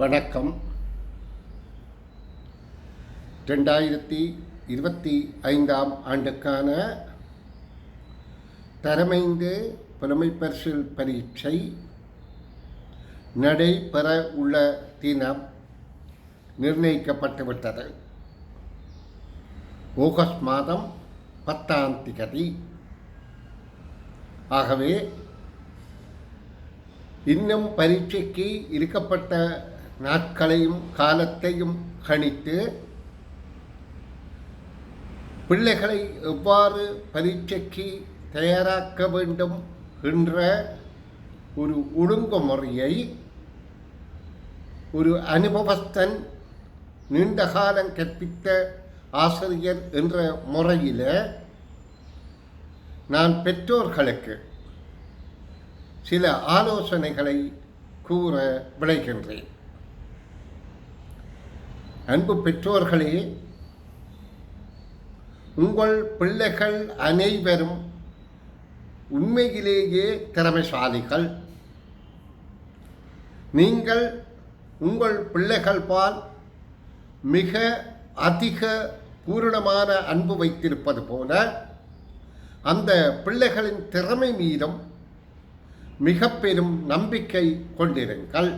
வணக்கம். ரெண்டாயிரத்தி இருபத்தி ஐந்தாம் ஆண்டுக்கான தரமைந்து புலமைப்பரிசில் பரீட்சை நடைபெற உள்ள தினம் நிர்ணயிக்கப்பட்டுவிட்டது. ஆகஸ்ட் மாதம் பத்தாம் திகதி. ஆகவே இன்னும் பரீட்சைக்கு இருக்கப்பட்ட நாட்களையும் காலத்தையும் கணித்து பிள்ளைகளை எவ்வாறு பரீட்சைக்கு தயாராக்க வேண்டும் என்ற ஒரு ஒழுங்குமுறையை ஒரு அனுபவஸ்தன் நீண்ட காலம் கற்பித்த ஆசிரியர் என்ற முறையில் நான் பெற்றோர்களுக்கு சில ஆலோசனைகளை கூற விளைகின்றேன் அன்பு பெற்றோர்களே உங்கள் பிள்ளைகள் அனைவரும் உண்மையிலேயே திறமைசாலிகள். நீங்கள் உங்கள் பிள்ளைகள் பால் மிக அதிக பூரணமான அன்பு வைத்திருப்பது போல அந்த பிள்ளைகளின் திறமை மீதும் மிக பெரும் நம்பிக்கை கொண்டிருங்கள்.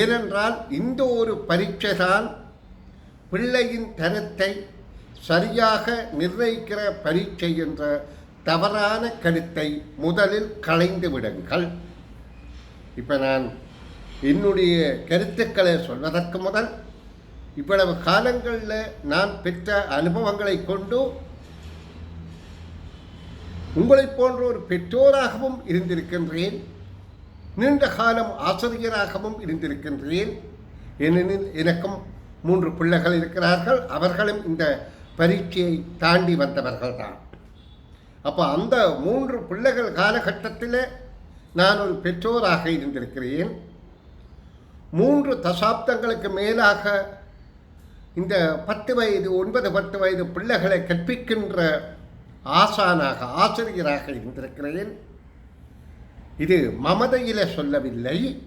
ஏனென்றால் இந்த ஒரு பரீட்சைதான் பிள்ளையின் தரத்தை சரியாக நிர்ணயிக்கிற பரீட்சை என்ற தவறான கருத்தை முதலில் களைந்து விடுங்கள். இப்போ நான் என்னுடைய கருத்துக்களை சொல்வதற்கு முதல் இவ்வளவு காலங்களில் நான் பெற்ற அனுபவங்களை கொண்டு உங்களைப் போன்ற ஒரு பெற்றோராகவும் இருந்திருக்கின்றேன். நீண்ட காலம் ஆசிரியராகவும் இருந்திருக்கின்றேன். ஏனெனில் எனக்கும் மூன்று பிள்ளைகள் இருக்கிறார்கள். அவர்களும் இந்த பரீட்சையை தாண்டி வந்தவர்கள் தான் அப்போ அந்த மூன்று பிள்ளைகள் காலகட்டத்தில் நான் ஒரு பெற்றோராக இருந்திருக்கிறேன். மூன்று தசாப்தங்களுக்கு மேலாக இந்த பத்து வயது ஒன்பது பத்து வயது பிள்ளைகளை கற்பிக்கின்ற ஆசானாக ஆசிரியராக இருந்திருக்கிறேன். இது மமதையில சொல்லவில்லை.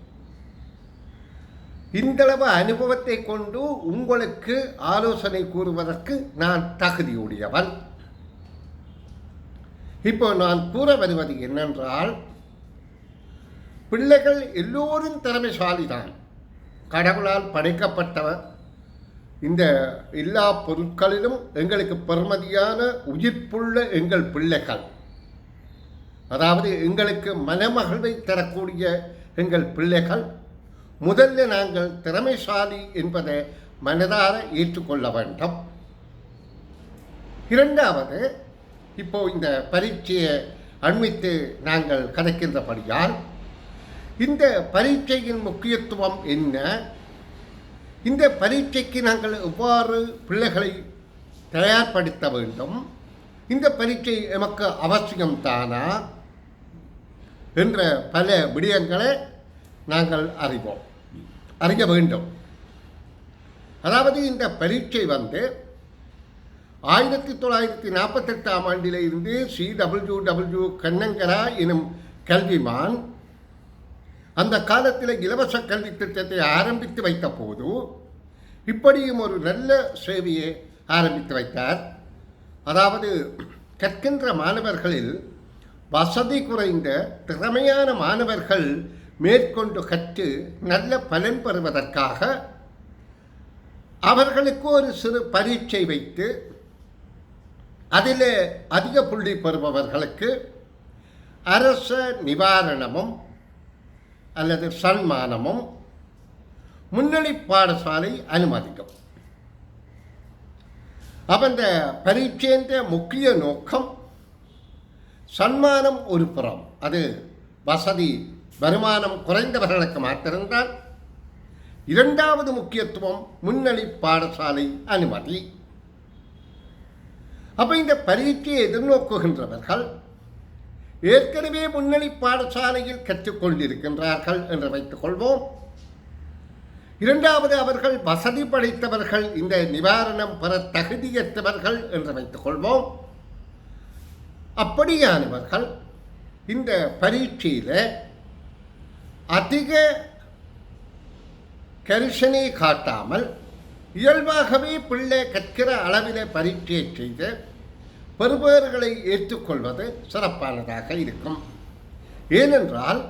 இந்தளவு அனுபவத்தை கொண்டு உங்களுக்கு ஆலோசனை கூறுவதற்கு நான் தகுதியுடையவன் இப்போ நான் கூற வருவது என்னென்றால் பிள்ளைகள் எல்லோரும் திறமைசாலிதான். கடவுளால் படைக்கப்பட்டவர். இந்த எல்லா பொருட்களிலும் எங்களுக்கு பெருமதியான உயிர்ப்புள்ள எங்கள் பிள்ளைகள். அதாவது எங்களுக்கு மனமகிழ்வை தரக்கூடிய எங்கள் பிள்ளைகள் முதல்ல நாங்கள் திறமைசாலி என்பதை மனதார ஏற்றுக்கொள்ள வேண்டும். இரண்டாவது இப்போ இந்த பரீட்சையை அண்மித்து நாங்கள் கதைக்கின்றபடியால் இந்த பரீட்சையின் முக்கியத்துவம் என்ன? இந்த பரீட்சைக்கு நாங்கள் எவ்வாறு பிள்ளைகளை தயார்படுத்த வேண்டும்? இந்த பரீட்சை எமக்கு அவசியம்தானா என்ற பல விடயங்களை நாங்கள் அறிவோம். அறிய வேண்டும். அதாவது இந்த பரீட்சை வந்து ஆயிரத்தி தொள்ளாயிரத்தி நாற்பத்தெட்டாம் ஆண்டில் இருந்து சி டபிள்யூ டபிள்யூ கண்ணங்கரா எனும் கல்விமான் அந்த காலத்தில் இலவச கல்வி திட்டத்தை ஆரம்பித்து வைத்த போது இப்படியும் ஒரு நல்ல சேவையை ஆரம்பித்து வைத்தார். அதாவது கற்கின்ற மாணவர்களில் வசதி குறைந்த திறமையான மாணவர்கள் மேற்கொண்டு கற்று நல்ல பலன் பெறுவதற்காக அவர்களுக்கு ஒரு சிறு பரீட்சை வைத்து அதில் அதிக புள்ளி பெறுபவர்களுக்கு அரச நிவாரணமும் அல்லது சன்மானமும் முன்னணி பாடசாலை அனுமதிக்கும். அப்போ இந்த பரீட்சைன்ற முக்கிய நோக்கம் சன்மானம் ஒரு புறம். அது வசதி வருமானம் குறைந்தவர்களுக்கு மாத்திருந்தால் இரண்டாவது முக்கியத்துவம் முன்னணி பாடசாலை அனுமதி. அப்போ இந்த பரீட்சையை எதிர்நோக்குகின்றவர்கள் ஏற்கனவே முன்னணி பாடசாலையில் கற்றுக்கொண்டிருக்கின்றார்கள் என்று வைத்துக் கொள்வோம். இரண்டாவது அவர்கள் வசதி படைத்தவர்கள் இந்த நிவாரணம் பெற தகுதியற்றவர்கள் என்று வைத்துக் கொள்வோம். அப்படியானவர்கள் இந்த பரீட்சையில் அதிக கரிசனை காட்டாமல் இயல்பாகவே பிள்ளை கற்கிற அளவில் பரீட்சையை செய்து பெறுபவர்களை ஏற்றுக்கொள்வது சிறப்பானதாக இருக்கும். ஏனென்றால்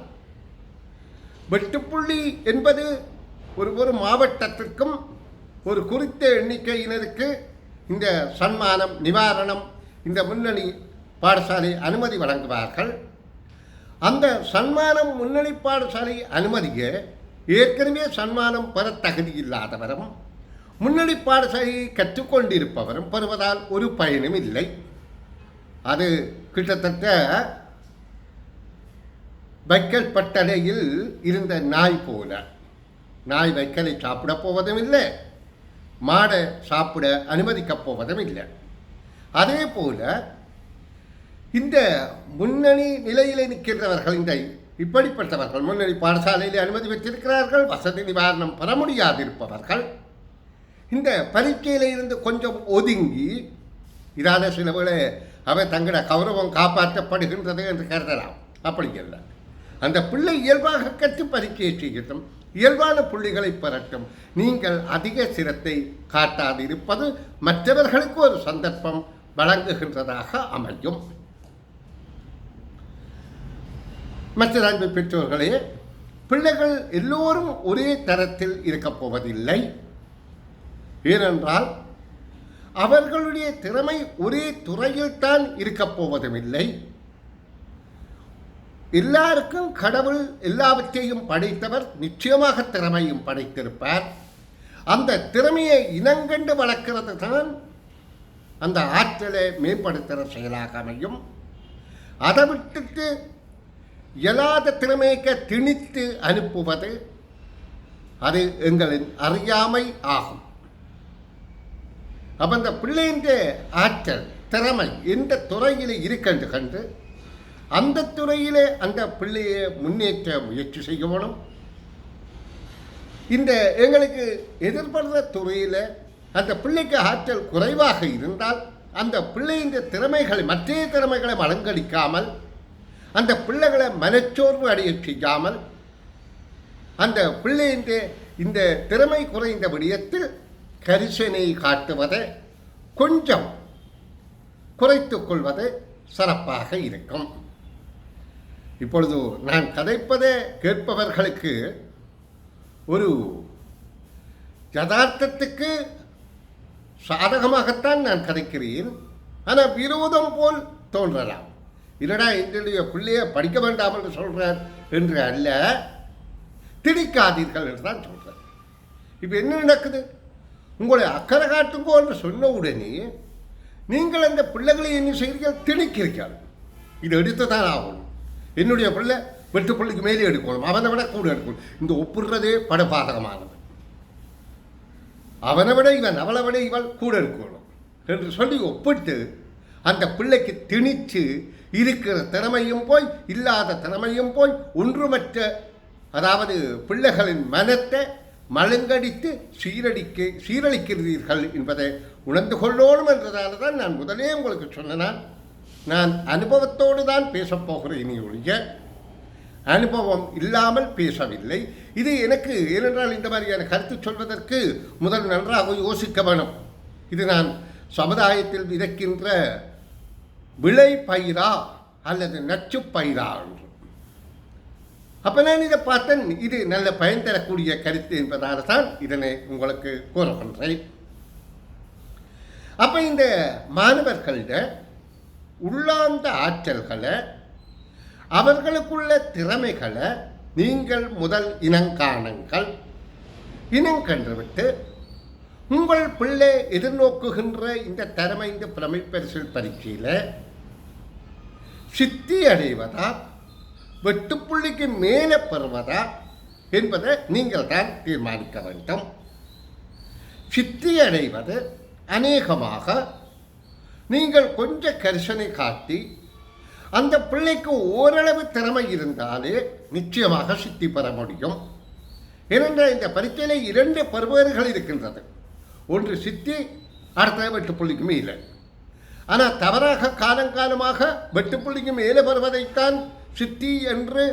வெட்டுப்புள்ளி என்பது ஒரு ஒரு மாவட்டத்திற்கும் ஒரு குறித்த எண்ணிக்கையினருக்கு இந்த சன்மானம் நிவாரணம் இந்த முன்னணி பாடசாலை அனுமதி வழங்குவார்கள். அந்த சன்மானம் முன்னணி பாடசாலை அனுமதியை ஏற்கனவே சன்மானம் பெற தகுதி இல்லாதவரும் முன்னணி பாடசாலையை கற்றுக்கொண்டிருப்பவரும் பெறுவதால் ஒரு பயனும் இல்லை. அது கிட்டத்தட்ட வைக்கல் பட்டடையில் இருந்த நாய் போல. நாய் வைக்கலை சாப்பிடப் போவதும் இல்லை. மாடை சாப்பிட அனுமதிக்கப் போவதும் இல்லை. அதே போல இந்த முன்னணி நிலையில் நிற்கின்றவர்கள் இந்த இப்படிப்பட்டவர்கள் முன்னணி பாடசாலையில் அனுமதி பெற்றிருக்கிறார்கள் வசதி நிவாரணம் பெற முடியாதிருப்பவர்கள். இந்த பரீட்சையில் இருந்து கொஞ்சம் ஒதுங்கி இதான சில வேளை அவை தங்களோட கௌரவம் காப்பாற்றப்படுகின்றது என்று கருதலாம். அப்படி இல்லை அந்த பிள்ளை இயல்பாக கற்று பரீட்சையை செய்யட்டும் இயல்பான புள்ளிகளை பெறட்டும். நீங்கள் அதிக சிரத்தை காட்டாதிருப்பது மற்றவர்களுக்கு ஒரு சந்தர்ப்பம் வழங்குகின்றதாக அமையும். மற்ற அன்பு பெற்றோர்களே பிள்ளைகள் எல்லோரும் ஒரே தரத்தில் இருக்கப் போவதில்லை. ஏனென்றால் அவர்களுடைய திறமை ஒரே துறையில் தான் இருக்கப் போவதும் இல்லை எல்லாருக்கும் கடவுள் எல்லாவற்றையும் படைத்தவர் நிச்சயமாக திறமையும் படைத்திருப்பார். அந்த திறமையை இனங்கண்டு வளர்க்கிறது தான் அந்த ஆற்றலை மேம்படுத்துகிற செயலாக அமையும். அதை விட்டுட்டு இயலாத திறமைக்க திணித்து அனுப்புவது அது எங்களின் அறியாமை ஆகும். அப்போ அந்த பிள்ளைன்ற ஆற்றல் திறமை எந்த துறையில் இருக்கின்ற கண்டு அந்த துறையிலே அந்த பிள்ளையை முன்னேற்ற முயற்சி செய்யணும் இந்த எங்களுக்கு எதிர்படுற துறையில் அந்த பிள்ளைக்கு ஆற்றல் குறைவாக இருந்தால் அந்த பிள்ளையின் திறமைகளை மற்ற திறமைகளை வழங்கடிக்காமல் அந்த பிள்ளைகளை மனச்சோர்வு அடைய செய்யாமல் அந்த பிள்ளையின் இந்த திறமை குறைந்த விடயத்தில் கரிசனை காட்டுவதை கொஞ்சம் குறைத்து கொள்வது சிறப்பாக இருக்கும். இப்பொழுது நான் கதைப்பதை கேட்பவர்களுக்கு ஒரு யதார்த்தத்துக்கு சாதகமாகத்தான் நான் கதைக்கிறேன். ஆனால் விரோதம் போல் தோன்றலாம். இல்லடா எங்களுடைய பிள்ளைய படிக்க வேண்டாம் என்று சொல்கிறார் என்று அல்ல திணிக்காதீர்கள் என்று தான் சொல்கிறார் இப்போ என்ன நடக்குது? உங்களை அக்கறை காட்டுங்கோ என்று சொன்ன உடனே நீங்கள் அந்த பிள்ளைகளை என்ன செய்கிறீர்கள்? திணிக்கிறீர்கள். இது எடுத்து தான் ஆகணும்? என்னுடைய பிள்ளை வெட்டு பிள்ளைக்கு மேலே எடுக்கணும் அவனை விட கூட எடுக்கணும். இந்த ஒப்புடுறதே படபாதகமானது அவனை விட இவன் அவளை விட இவள் கூட இருக்கணும் என்று சொல்லி ஒப்பிட்டு அந்த பிள்ளைக்கு திணித்து இருக்கிற திறமையும் போய் இல்லாத திறமையும் போய் ஒன்றுமற்ற அதாவது பிள்ளைகளின் மனத்தை மழுங்கடித்து சீரடிக்க சீரழிக்கிறீர்கள் என்பதை உணர்ந்து கொள்ளணும் என்றதால தான் நான் முதலே உங்களுக்கு சொன்னேன் நான் அனுபவத்தோடு தான் பேசப் போகிறேன் ஒழிய. அனுபவம் இல்லாமல் பேசவில்லை. இது எனக்கு ஏனென்றால் இந்த மாதிரியான கருத்து சொல்வதற்கு முதல் நன்றாக யோசிக்க வேணும். இது நான் சமுதாயத்தில் விதைக்கின்ற விளை பயிரா அல்லது நச்சு பயிரா என்று. அப்போ நான் இதை பார்த்தேன். இது நல்ல பயன் தரக்கூடிய கருத்து என்பதால் தான் இதனை உங்களுக்கு கூறுகின்றேன் அப்போ இந்த மாணவர்களிட உள்ளார்ந்த ஆற்றல்களை அவர்களுக்குள்ள திறமைகளை நீங்கள் முதல் இனங்காணுங்கள் இனங்கண்டுவிட்டு உங்கள் பிள்ளை எதிர்நோக்குகின்ற இந்த திறமை இந்த பிரமைப்பரிசில் பரீட்சையில் சித்தி அடைவதா வெட்டுப்புள்ளிக்கு மேலே பெறுவதா என்பதை நீங்கள் தான் தீர்மானிக்க வேண்டும். சித்தி அடைவது அநேகமாக நீங்கள் கொஞ்சம் கரிசனை காட்டி அந்த பிள்ளைக்கு ஓரளவு திறமை இருந்தாலே நிச்சயமாக சித்தி பெற முடியும். ஏனென்றால் இந்த பரீட்சையில் இரண்டு பருவர்கள் இருக்கின்றது. ஒன்று சித்தி அடுத்த வெட்டுப்புள்ளிக்குமே இல்லை ஆனால் தவறாக காலங்காலமாக வெட்டுப்புள்ளிக்கு மேலே வருவதைத்தான் சித்தி என்று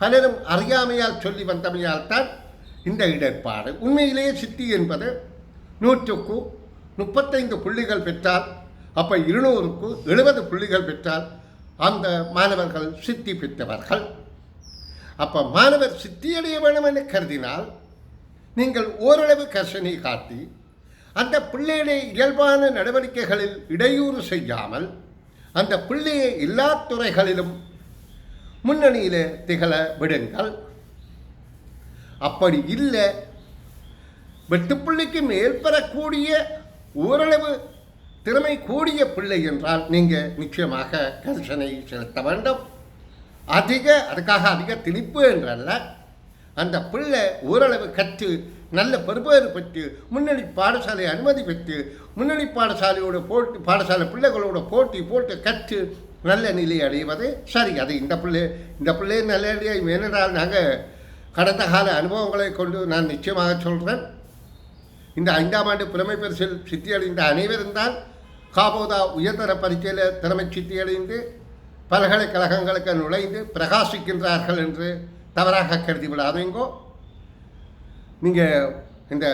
பலரும் அறியாமையால் சொல்லி வந்தமையால் தான் இந்த இடர்பாடு. உண்மையிலேயே சித்தி என்பது நூற்றுக்கு முப்பத்தைந்து புள்ளிகள் பெற்றால் அப்போ இருநூறுக்கு எழுபது புள்ளிகள் பெற்றால் அந்த மாணவர்கள் சித்தி பெற்றவர்கள். அப்போ மாணவர் சித்தியடைய வேண்டும் என கருதினால் நீங்கள் ஓரளவு கர்ஷனை காட்டி அந்த பிள்ளைகளை இயல்பான நடவடிக்கைகளில் இடையூறு செய்யாமல் அந்த பிள்ளையை எல்லா துறைகளிலும் முன்னணியில் திகழ விடுங்கள். அப்படி இல்லை வெட்டுப்பிள்ளைக்கு மேல் பெறக்கூடிய ஓரளவு திறமை கூடிய பிள்ளை என்றால் நீங்கள் நிச்சயமாக கரிசனை செலுத்த வேண்டும். அதிக அதுக்காக அதிக திணிப்பு என்றல்ல. அந்த பிள்ளை ஓரளவு கற்று நல்ல பெறுபேறு பெற்று முன்னணி பாடசாலை அனுமதி பெற்று முன்னணி பாடசாலையோட போட்டி பாடசாலை பிள்ளைகளோட போட்டி போட்டு கற்று நல்ல நிலை அடைவது சரி. அது இந்த பிள்ளை இந்த பிள்ளை நல்ல நிலையை ஏனென்றால் நாங்கள் கடந்த கால அனுபவங்களை கொண்டு நான் நிச்சயமாக சொல்கிறேன் இந்த ஐந்தாம் ஆண்டு புலமை பரிசில் சித்தியடைந்த அனைவரும் தான் காபோதா உயர்தர பரீட்சையில் திறமை சித்தியடைந்து பல்கலைக்கழகங்களுக்கு நுழைந்து பிரகாசிக்கின்றார்கள் என்று தவறாக கருதி விடாதீங்கோ. நீங்கள் இந்த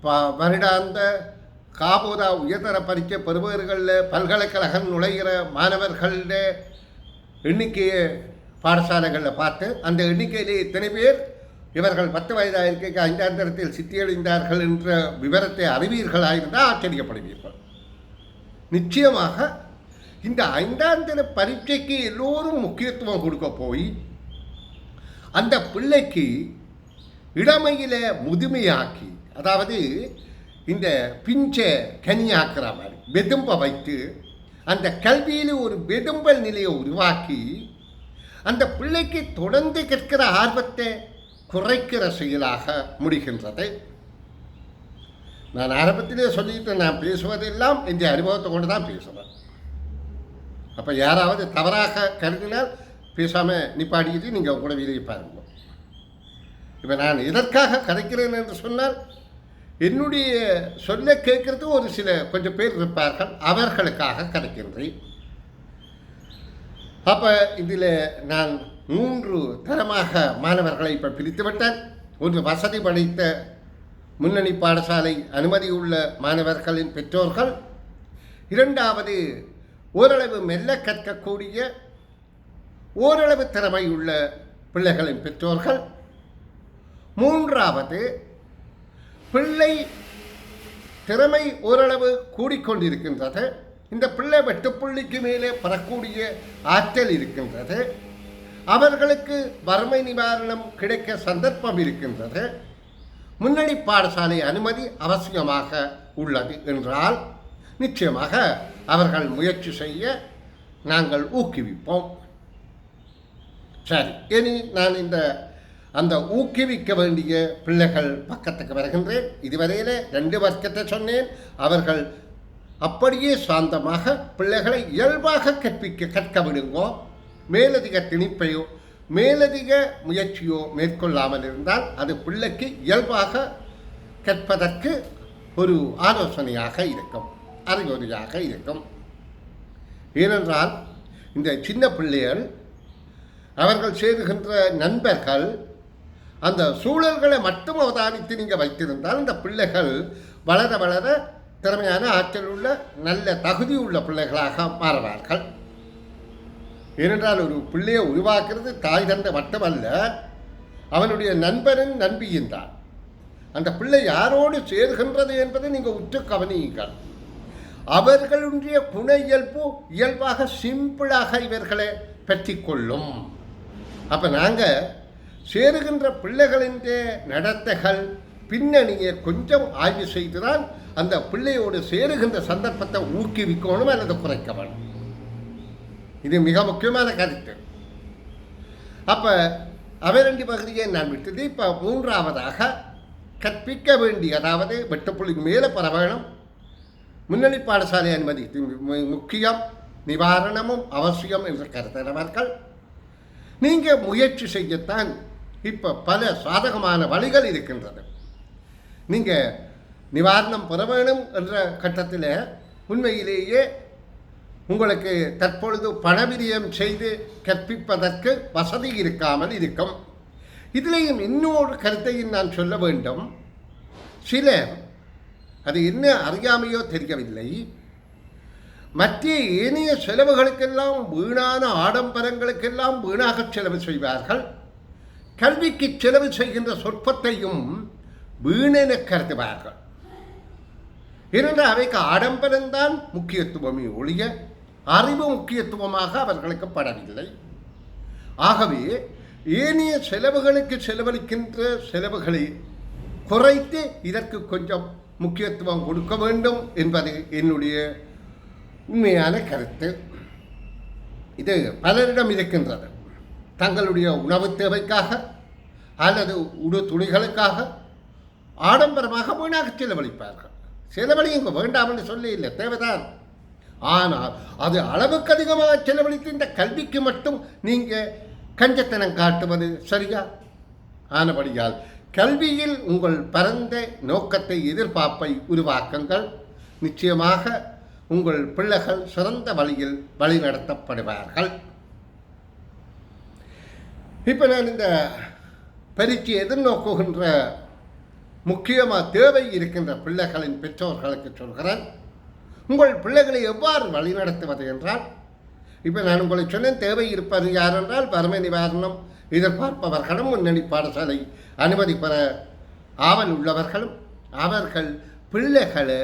ப வருடாந்த காபோதா உயர்தர பரீட்சை பெறுபவர்களில் பல்கலைக்கழகம் நுழைகிற மாணவர்கள எண்ணிக்கையை பாடசாலைகளில் பார்த்து அந்த எண்ணிக்கையிலே இத்தனை பேர் இவர்கள் பத்து வயதாக இருக்க ஐந்தாம் தரத்தில் சித்தியடைந்தார்கள் என்ற விவரத்தை அறிவீர்களாயிருந்தால் ஆச்சரியப்படுவீர்கள். நிச்சயமாக இந்த ஐந்தாம் தர பரீட்சைக்கு எல்லோரும் முக்கியத்துவம் கொடுக்க போய் அந்த பிள்ளைக்கு இளமையில் முதுமையாக்கி அதாவது இந்த பிஞ்சை கனியாக்குற மாதிரி வெதும்ப வைத்து அந்த கல்வியில் ஒரு வெதும்பல் நிலையை உருவாக்கி அந்த பிள்ளைக்கு தொடர்ந்து கேட்கிற ஆர்வத்தை குறைக்கிற செயலாக முடிகின்றது. நான் ஆரம்பத்திலே சொல்லிட்டு நான் பேசுவதெல்லாம் இந்த அனுபவத்தை கொண்டு தான் பேசுவேன். அப்போ யாராவது தவறாக கருதினால் பேசாமல் நிப்பாடிக்கிட்டு நீங்கள் உங்களோட வீதியை பாருங்கள் இப்போ நான் எதற்காக கதைக்கிறேன் என்று சொன்னால் என்னுடைய சொல்ல கேட்கறது ஒரு சில கொஞ்சம் பேர் இருப்பார்கள் அவர்களுக்காக கதைக்கின்றேன் அப்போ இதில் நான் மூன்று தரமாக மாணவர்களை இப்போ பிரித்து விட்டேன். ஒன்று வசதி படைத்த முன்னணி பாடசாலை அனுமதி உள்ள மாணவர்களின் பெற்றோர்கள். இரண்டாவது ஓரளவு மெல்ல கற்கக்கூடிய ஓரளவு திறமை உள்ள பிள்ளைகளின் பெற்றோர்கள். மூன்றாவது பிள்ளை திறமை ஓரளவு கூடிக்கொண்டிருக்கின்றது. இந்த பிள்ளை வெட்டுப்புள்ளிக்கு மேலே பெறக்கூடிய ஆற்றல் இருக்கின்றது. அவர்களுக்கு வறுமை நிவாரணம் கிடைக்க சந்தர்ப்பம் இருக்கின்றது. முன்னணி பாடசாலை அனுமதி அவசியமாக உள்ளது என்றால் நிச்சயமாக அவர்கள் முயற்சி செய்ய நாங்கள் ஊக்குவிப்போம். சரி இனி நான் இந்த அந்த ஊக்குவிக்க வேண்டிய பிள்ளைகள் பக்கத்துக்கு வருகின்றேன். இதுவரையில் ரெண்டு வர்க்கத்தை சொன்னேன். அவர்கள் அப்படியே சாந்தமாக பிள்ளைகளை இயல்பாக கற்பிக்க கற்க விடுங்கோ. மேலதிக திணிப்பையோ மேலதிக முயற்சியோ மேற்கொள்ளாமல் இருந்தால் அது பிள்ளைக்கு இயல்பாக கற்பதற்கு ஒரு ஆலோசனையாக இருக்கும் அறிகுறியாக இருக்கும். ஏனென்றால் இந்த சின்ன பிள்ளைகள் அவர்கள் சேருகின்ற நண்பர்கள் அந்த சூழல்களை மட்டும் அவதானித்து நீங்கள் வைத்திருந்தால் அந்த பிள்ளைகள் வளர வளர திறமையான ஆற்றல் உள்ள நல்ல தகுதி உள்ள பிள்ளைகளாக மாறுவார்கள். ஏனென்றால் ஒரு பிள்ளையை உருவாக்குறது தாய் தந்தை மட்டுமல்ல அவனுடைய நண்பரின் நண்பியின் தான். அந்த பிள்ளை யாரோடு சேர்கின்றது என்பதை நீங்கள் உற்று கவனியுங்கள். அவர்களுடைய குண இயல்பு இயல்பாக சிம்பிளாக இவர்களை பற்றி கொள்ளும். அப்போ நாங்கள் சேருகின்ற பிள்ளைகளின் நடத்தைகள் பின்னணியை கொஞ்சம் ஆய்வு செய்துதான் அந்த பிள்ளையோடு சேருகின்ற சந்தர்ப்பத்தை ஊக்குவிக்கணும் அல்லது குறைக்க வேணும். இது மிக முக்கியமான கருத்து. அப்போ அவரண்டி பகுதியை நான் விட்டது இப்போ மூன்றாவதாக கற்பிக்க வேண்டிய அதாவது வெட்டுப்புள்ளிக்கு மேலே பெற வேணும். முன்னணி பாடசாலை அனுமதி முக்கியம் நிவாரணமும் அவசியம் என்று கருத்தினவர்கள் நீங்கள் முயற்சி செய்யத்தான் இப்போ பல சாதகமான வழிகள் இருக்கின்றது. நீங்கள் நிவாரணம் பெற வேணும் என்ற கட்டத்தில் உண்மையிலேயே உங்களுக்கு தற்பொழுது பணவிரியம் செய்து கற்பிப்பதற்கு வசதி இருக்காமல் இருக்கும். இதிலேயும் இன்னொரு கருத்தையும் நான் சொல்ல வேண்டும். சிலர் அது என்ன அறியாமையோ தெரியவில்லை. மற்ற ஏனைய செலவுகளுக்கெல்லாம் வீணான ஆடம்பரங்களுக்கெல்லாம் வீணாக செலவு செய்வார்கள். கல்விக்கு செலவு செய்கின்ற சொற்பத்தையும் வீணென கருதுவார்கள். ஏனென்றால் அவைக்கு ஆடம்பரம்தான் முக்கியத்துவமே ஒழிய அறிவு முக்கியத்துவமாக அவர்களுக்கு படவில்லை. ஆகவே ஏனைய செலவுகளுக்கு செலவழிக்கின்ற செலவுகளை குறைத்து இதற்கு கொஞ்சம் முக்கியத்துவம் கொடுக்க வேண்டும் என்பது என்னுடைய உண்மையான கருத்து. இது பலரிடம் இருக்கின்றது. தங்களுடைய உணவு தேவைக்காக அல்லது உடு துணிகளுக்காக ஆடம்பரமாக வீணாக செலவழிப்பார்கள். செலவழியுங்க வேண்டாம் என்று சொல்லி இல்லை தேவைதான். ஆனால் அது அளவுக்கு அதிகமாக செலவழித்து இந்த கல்விக்கு மட்டும் நீங்கள் கஞ்சத்தனம் காட்டுவது சரியா? ஆனபடியால் கல்வியில் உங்கள் பரந்த நோக்கத்தை எதிர்பார்ப்பை உருவாக்குங்கள். நிச்சயமாக உங்கள் பிள்ளைகள் சிறந்த வழியில் வழிநடத்தப்படுவார்கள். இப்போ நான் இந்த பரீட்சை எதிர்நோக்குகின்ற முக்கியமாக தேவை இருக்கின்ற பிள்ளைகளின் பெற்றோர்களுக்கு சொல்கிறேன். உங்கள் பிள்ளைகளை எவ்வாறு வழிநடத்துவது என்றால் இப்போ நான் உங்களை சொன்னேன் தேவை இருப்பது யார் என்றால் வறுமை நிவாரணம் எதிர்பார்ப்பவர்களும் முன்னணி பாடசாலை அனுமதி பெற ஆவல் உள்ளவர்களும் அவர்கள் பிள்ளைகளை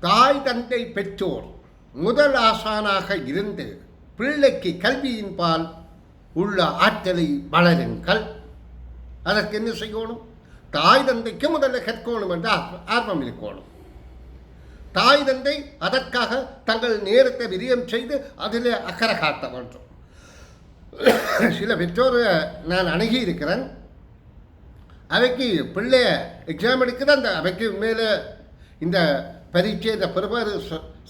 தாய் தந்தை பெற்றோர் முதல் ஆசானாக இருந்து பிள்ளைக்கு கல்வியின் பால் உள்ள ஆற்றலை வளருங்கள். அதற்கு என்ன செய்யணும்? தாய் தந்தைக்கு முதல்ல கற்கணும் என்று ஆர்வம் இருக்கணும். தாய் தந்தை அதற்காக தங்கள் நேரத்தை விரியம் செய்து அதில் அக்கறை காட்ட வேண்டும். சில பெற்றோரை நான் அணுகி இருக்கிறேன் அவைக்கு பிள்ளைய எக்ஸாம் எடுக்குது அந்த அவைக்கு மேலே இந்த பரீட்சை இந்த பெருமாறு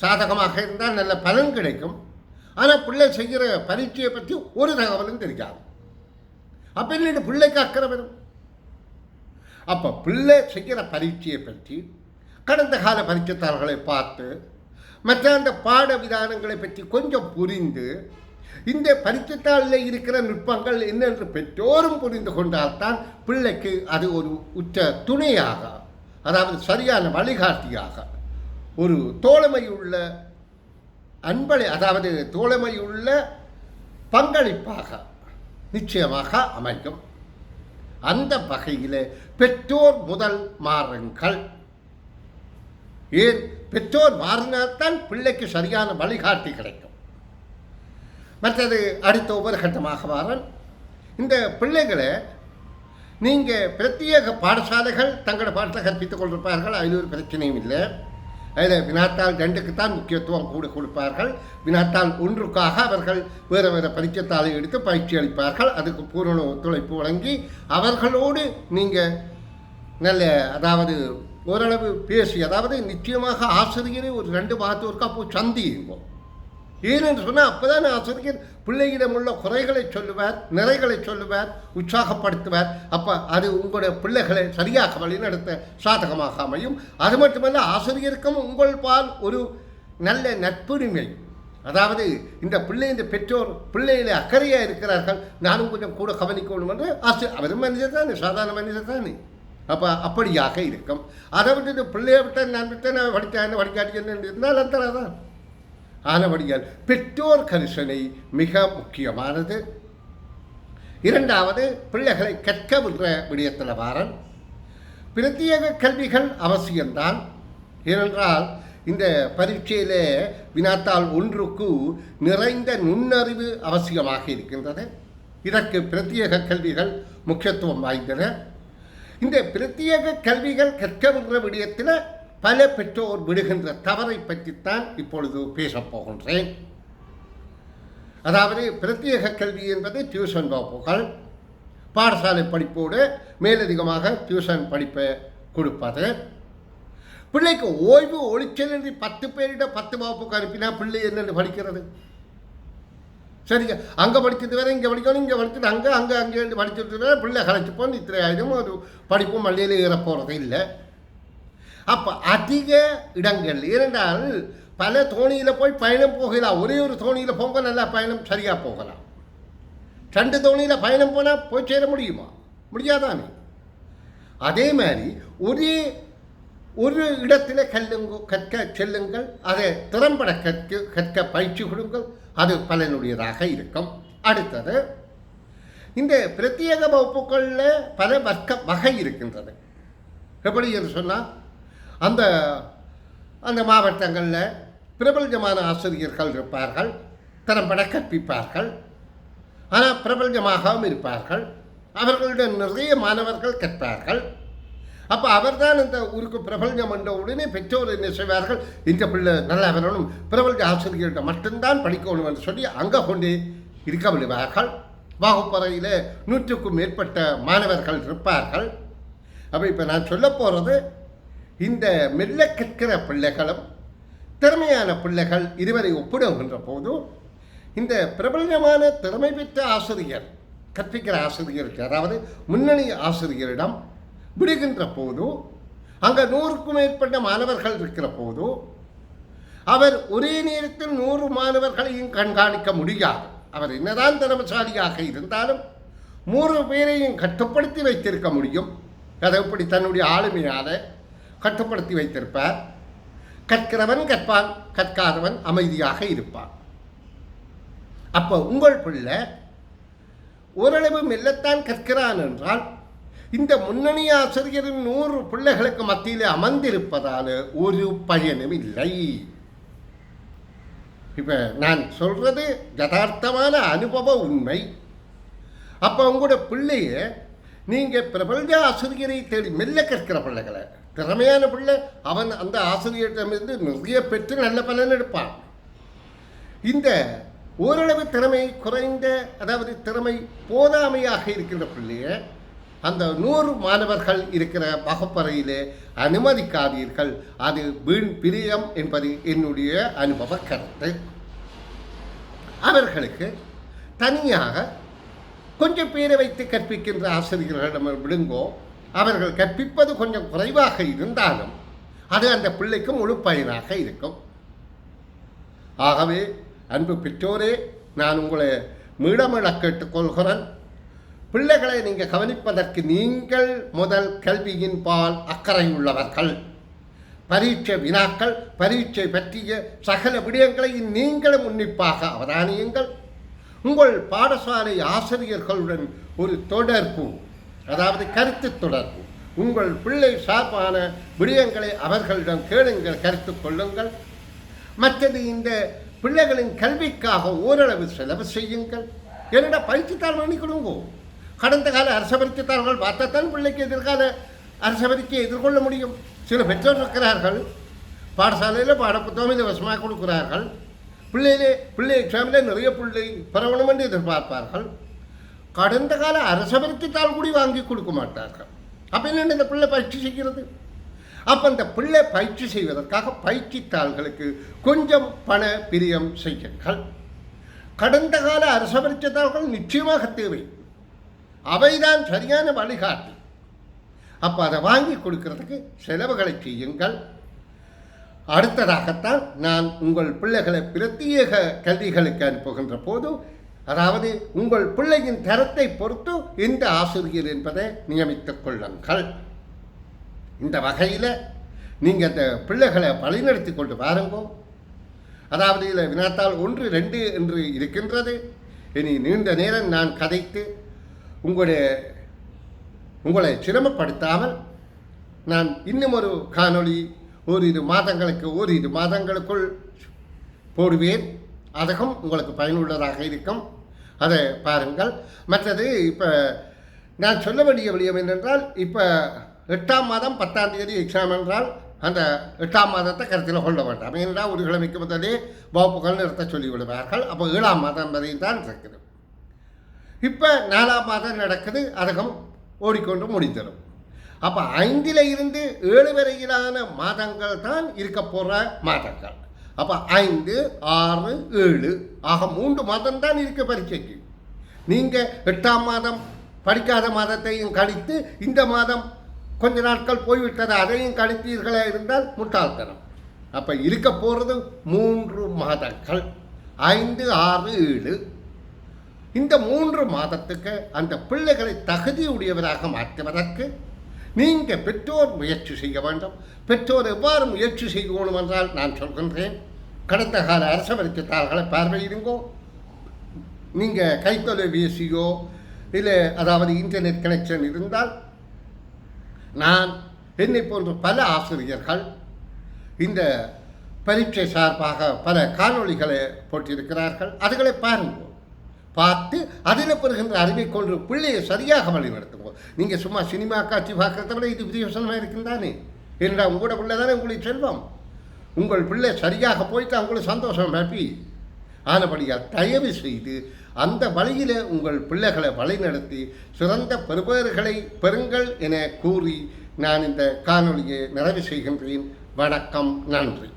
சாதகமாக இருந்தால் நல்ல பலன் கிடைக்கும். ஆனால் பிள்ளை செய்கிற பரீட்சையை பற்றி ஒரு தகவலும் தெரியாது. அப்போ என்ன பிள்ளைக்கு அக்கறை வரும்? அப்போ பிள்ளை செய்கிற பரீட்சையை பற்றி கடந்த கால பரீட்சைத்தாளர்களை பார்த்து மற்ற அந்த பாட விதானங்களை பற்றி கொஞ்சம் புரிந்து இந்த பரீட்சைத்தாளில் இருக்கிற நுட்பங்கள் என்னென்று பெற்றோரும் புரிந்து கொண்டால்தான் பிள்ளைக்கு அது ஒரு உச்ச துணையாக அதாவது சரியான வழிகாட்டியாக ஒரு தோழமையுள்ள அன்பளி அதாவது தோழமையுள்ள பங்களிப்பாக நிச்சயமாக அமையும். அந்த வகையில் பெற்றோர் முதல் மாறுங்கள். ஏன்? பெற்றோர் மாறினால்தான் பிள்ளைக்கு சரியான வழிகாட்டி கிடைக்கும். மற்றது அடுத்த உபரிகட்டமாக மாறன் இந்த பிள்ளைகளை நீங்கள் பிரத்யேக பாடசாலைகள் தங்களோட பாடத்தை கற்பித்துக் கொண்டிருப்பார்கள் அதில் ஒரு பிரச்சனையும் இல்லை. அதில் வினாத்தாள் ரெண்டுக்குத்தான் முக்கியத்துவம் கூட கொடுப்பார்கள். வினாத்தாள் ஒன்றுக்காக அவர்கள் வேறு வேறு பரீட்சைத்தாளை எடுத்து பயிற்சி அளிப்பார்கள். அதுக்கு பூரண ஒத்துழைப்பு வழங்கி அவர்களோடு நீங்கள் நல்ல அதாவது ஓரளவு பேசி அதாவது நிச்சயமாக ஆசிரியரை ஒரு ரெண்டு மாதத்திற்கு போய் சந்தியுங்கோ. ஏனென்று சொன்னால் அப்போதான் ஆசிரியர் பிள்ளையிடம் உள்ள குறைகளை சொல்லுவார் நிறைகளை சொல்லுவார் உற்சாகப்படுத்துவார். அப்போ அது உங்களுடைய பிள்ளைகளை சரியாக வழிநடத்த சாதகமாக அமையும் அது மட்டுமல்ல ஆசிரியருக்கும் உங்கள் பால் ஒரு நல்ல நட்புரிமை. அதாவது இந்த பிள்ளை இந்த பெற்றோர் பிள்ளைகளை அக்கறையாக இருக்கிறார்கள் நானும் கொஞ்சம் கூட கவனிக்கணும் என்று ஆசிரியர் அவரும் மனிதர் தானே சாதாரண மனிதர் தானே அப்போ அப்படியாக இருக்கும். அதை விட்டு பிள்ளையை விட்டேன் நான் விட்டேன் நான் படித்தேன் படிக்காட்டின்னு இருந்தால் அந்த தான். ஆனபடியால் பெற்றோர் கரிசனை மிக முக்கியமானது. இரண்டாவது பிள்ளைகளை கற்க விடுற விடயத்தில் வாரன். பிரத்யேக கல்விகள் அவசியம்தான். ஏனென்றால் இந்த பரீட்சையில் வினாத்தாள் ஒன்றுக்கு நிறைந்த நுண்ணறிவு அவசியமாக இருக்கின்றது. இதற்கு பிரத்யேக கல்விகள் முக்கியத்துவம் வாய்ந்தன. இந்த பிரத்யேக கல்விகள் கற்க விடுற விடயத்தில் பல பெற்றோர் விடுகின்ற தவறை பற்றித்தான் இப்பொழுது பேசப் போகின்றேன். அதாவது பிரத்யேக கல்வி என்பது டியூஷன் வகுப்புகள். பாடசாலை படிப்போடு மேலதிகமாக டியூஷன் படிப்பை கொடுப்பது. பிள்ளைக்கு ஓய்வு ஒளிச்சல் என்று பத்து பேரிட பத்து வகுப்புக்கு அனுப்பினா பிள்ளை என்னென்னு படிக்கிறது? சரிங்க அங்கே படிச்சது வேற இங்கே படிக்கணும் இங்கே படிச்சுட்டு அங்கே அங்கே அங்கே இருந்து படிச்சது பிள்ளை கலைச்சிப்போம் இத்தனை ஆயிடும் ஒரு படிப்பும் மல்லியில் ஏற போகிறது இல்லை அப்போ அதிக இடங்கள். இரண்டால் பல தோணியில் போய் பயணம் போகலாம். ஒரே ஒரு தோணியில் போங்க நல்லா பயணம் சரியாக போகலாம். ரெண்டு தோணியில் பயணம் போனால் போய் சேர முடியுமா? முடியாதானே? அதே மாதிரி ஒரே ஒரு இடத்துல கல்லுங்க கற்க செல்லுங்கள். அதை திறம்பட கற்க கற்க பயிற்சி கொடுங்கள். அது பலனுடையதாக இருக்கும். அடுத்தது இந்த பிரத்யேக வகுப்புகளில் பல வர்க்க வகை இருக்கின்றது எப்படி என்று சொன்னால் அந்த அந்த மாவட்டங்களில் பிரபலஜமான ஆசிரியர்கள் இருப்பார்கள் திறம்பட கற்பிப்பார்கள் ஆனால் பிரபலஜமாகவும் இருப்பார்கள். அவர்களுடன் நிறைய மாணவர்கள் கற்பார்கள். அப்போ அவர்தான் இந்த ஊருக்கு பிரபலஜம் என்ற உடனே பெற்றோர் என்ன செய்வார்கள்? இந்த பிள்ளை நல்லா வரணும் பிரபலஜ ஆசிரியர்கிட்ட மட்டும்தான் படிக்கணும் என்று சொல்லி அங்கே கொண்டு இருக்க விடுவார்கள். வகுப்பறையில் நூற்றுக்கும் மேற்பட்ட மாணவர்கள் இருப்பார்கள். அப்போ இப்போ நான் சொல்ல போகிறது இந்த மெல்ல கற்கிற பிள்ளைகளும் திறமையான பிள்ளைகள் இருவரை ஒப்பிடுகின்ற போது இந்த பிரபலமான திறமை பெற்ற ஆசிரியர் கற்பிக்கிற ஆசிரியருக்கு அதாவது முன்னணி ஆசிரியரிடம் விடுகின்ற போது அங்கே நூறுக்கும் மேற்பட்ட மாணவர்கள் இருக்கிற போது அவர் ஒரே நேரத்தில் நூறு மாணவர்களையும் கண்காணிக்க முடியாது. அவர் என்னதான் திறமசாலியாக இருந்தாலும் மூன்று பேரையும் கட்டுப்படுத்தி வைத்திருக்க முடியும். அதை இப்படி தன்னுடைய ஆளுமையால் கட்டுப்படுத்தி வைத்திருப்பார். கற்கிறவன் கற்பான் கற்காதவன் அமைதியாக இருப்பான். அப்போ உங்கள் பிள்ளை ஓரளவு மெல்லத்தான் கற்கிறான் என்றால் இந்த முன்னணி ஆசிரியரின் நூறு பிள்ளைகளுக்கு மத்தியில் அமர்ந்திருப்பதால் ஒரு பயனும் இல்லை. இப்போ நான் சொல்றது யதார்த்தமான அனுபவ உண்மை. அப்போ உங்களோட பிள்ளைய நீங்கள் பிரபஞ்ச ஆசிரியரை தேடி மெல்ல கற்கிற பிள்ளைகளை. திறமையான பிள்ளை. அவன் அந்த ஆசிரியரிடமிருந்து நிறைய பெற்று நல்ல பலன் எடுப்பான். இந்த ஓரளவு திறமை குறைந்த அதாவது திறமை போதாமையாக இருக்கின்ற பிள்ளைய அந்த நூறு மாணவர்கள் இருக்கிற வகுப்பறையிலே அனுமதிக்காதீர்கள். அது வீண் பிரியம் என்பது என்னுடைய அனுபவ கருத்து. அவர்களுக்கு தனியாக கொஞ்சம் பேரை வைத்து கற்பிக்கின்ற ஆசிரியர்களிடம் விடுங்கோ. அவர்கள் கற்பிப்பது கொஞ்சம் குறைவாக இருந்தாலும் அது அந்த பிள்ளைக்கு முழு பயனாக இருக்கும். ஆகவே அன்பு பெற்றோரே நான் உங்களை மீளமிழ கேட்டுக்கொள்கிறேன். பிள்ளைகளை நீங்கள் கவனிப்பதற்கு நீங்கள் முதல் கல்வியின் பால் அக்கறை உள்ளவர்கள். பரீட்சை வினாக்கள் பரீட்சை பற்றிய சகல விடயங்களை நீங்களும் உன்னிப்பாக அவதானியுங்கள். உங்கள் பாடசாலை ஆசிரியர்களுடன் ஒரு தொடர்பு அதாவது கருத்து தொடர்பு. உங்கள் பிள்ளை சார்பான விடயங்களை அவர்களிடம் கேளுங்கள் கருத்து கொள்ளுங்கள். மற்றது இந்த பிள்ளைகளின் கல்விக்காக ஓரளவு செலவு செய்யுங்கள். என்னடா பயிற்சித்தாள் பண்ணி கொடுங்கோ கடந்த கால அரச பரிச்சைத்தாள்கள் பார்த்தாத்தான் பிள்ளைக்கு எதிர்கால அரச பரீட்சையை எதிர்கொள்ள முடியும். சில பெற்றோர் இருக்கிறார்கள். பாடசாலையில் பாடப்புத்தகம் இலவசமாக கொடுக்கிறார்கள். பிள்ளையிலே பிள்ளை எக்ஸாமில் நிறைய பிள்ளை பரவணும் என்று எதிர்பார்ப்பார்கள். கடந்த கால அரச பரீட்சைத்தாள் கூடி வாங்கி கொடுக்க மாட்டார்கள். அப்போ என்ன இந்த பிள்ளை பயிற்சி செய்கிறது? அப்போ அந்த பிள்ளை பயிற்சி செய்வதற்காக பயிற்சித்தாள்களுக்கு கொஞ்சம் பண பிரியம் செய்யுங்கள். கடந்த கால அரச பரீட்சைத்தாள்கள் நிச்சயமாக தேவை. அவைதான் சரியான வழிகாட்டு. அப்போ அதை வாங்கி கொடுக்கறதுக்கு செலவுகளை செய்யுங்கள். அடுத்ததாகத்தான் நான் உங்கள் பிள்ளைகளை பிரத்யேக கல்விகளுக்கு அனுப்புகின்ற போது அதாவது உங்கள் பிள்ளையின் தரத்தை பொறுத்து எந்த ஆசிரியர் என்பதை நியமித்துக் கொள்ளுங்கள். இந்த வகையில் நீங்கள் அந்த பிள்ளைகளை வழிநடத்தி கொண்டு பாருங்கோ அதாவது இதில் வினாத்தால் ஒன்று ரெண்டு என்று இருக்கின்றது. இனி நீண்ட நேரம் நான் கதைத்து உங்களுடைய உங்களை சிரமப்படுத்தாமல் நான் இன்னும் ஒரு காணொளி ஓரிரு மாதங்களுக்கு ஓரிரு மாதங்களுக்குள் போடுவேன். அதகம் உங்களுக்கு பயனுள்ளதாக இருக்கும். அதை பாருங்கள். மற்றது இப்போ நான் சொல்ல வேண்டிய விடயம் என்னென்றால் இப்போ எட்டாம் மாதம் பத்தாம் தேதி எக்ஸாம் என்றால் அந்த எட்டாம் மாதத்தை கருத்தில் கொள்ள வேண்டாம். ஏனென்றால் ஒரு கிழமைக்கு முதலே வகுப்புகள் நிறுத்த சொல்லி விடுவார்கள் அப்போ ஏழாம் மாதம் வரையும் தான் இருக்குது. இப்போ நாலாம் மாதம் நடக்குது அதகம் ஓடிக்கொண்டு முடித்தரும் அப்போ ஐந்தில் இருந்து ஏழு வரையிலான மாதங்கள் தான் இருக்க போகிற மாதங்கள். அப்போ ஐந்து ஆறு ஏழு. ஆக மூன்று மாதம் தான் இருக்க பரீட்சைக்கு. நீங்கள் எட்டாம் மாதம் படிக்காத மாதத்தையும் கழித்து இந்த மாதம் கொஞ்ச நாட்கள் போய்விட்டது அதையும் கழித்தீர்களே இருந்தால் முட்டாள்தனம். அப்போ இருக்க போகிறது மூன்று மாதங்கள். ஐந்து ஆறு ஏழு. இந்த மூன்று மாதத்துக்கு அந்த பிள்ளைகளை தகுதியுடையவராக மாற்றுவதற்கு நீங்கள் பெற்றோர் முயற்சி செய்ய வேண்டும். பெற்றோர் எவ்வாறு முயற்சி செய்யணும் என்றால் நான் சொல்கின்றேன். கடந்த கால அரச தாள்களை பார்வையிடுங்கோ. நீங்கள் கைத்தொலைபேசியோ இல்லை அதாவது இன்டர்நெட் கனெக்ஷன் இருந்தால் நான் என்னை போன்ற பல ஆசிரியர்கள் இந்த பரீட்சை சார்பாக பல காணொளிகளை போட்டிருக்கிறார்கள். அதுகளை பாருங்கள் பார்த்து அதில் பெறுகின்ற அறிவை கொண்டு பிள்ளையை சரியாக வழிநடத்துவோம் நீங்கள் சும்மா சினிமா காட்சி பார்க்கறத விட இது வித்தியாசமாக இருக்குந்தானே? ஏன்னா உங்களோட பிள்ளை தானே உங்களுக்கு செல்வம்? உங்கள் பிள்ளை சரியாக போயிட்டு உங்களுக்கு சந்தோஷம் ஹாப்பி ஆனபடியால் தயவு செய்து அந்த வழியில் உங்கள் பிள்ளைகளை வழிநடத்தி சிறந்த பெறுபவர்களை பெறுங்கள் என கூறி நான் இந்த காணொளியை நிறைவு செய்கின்றேன். வணக்கம் நன்றி.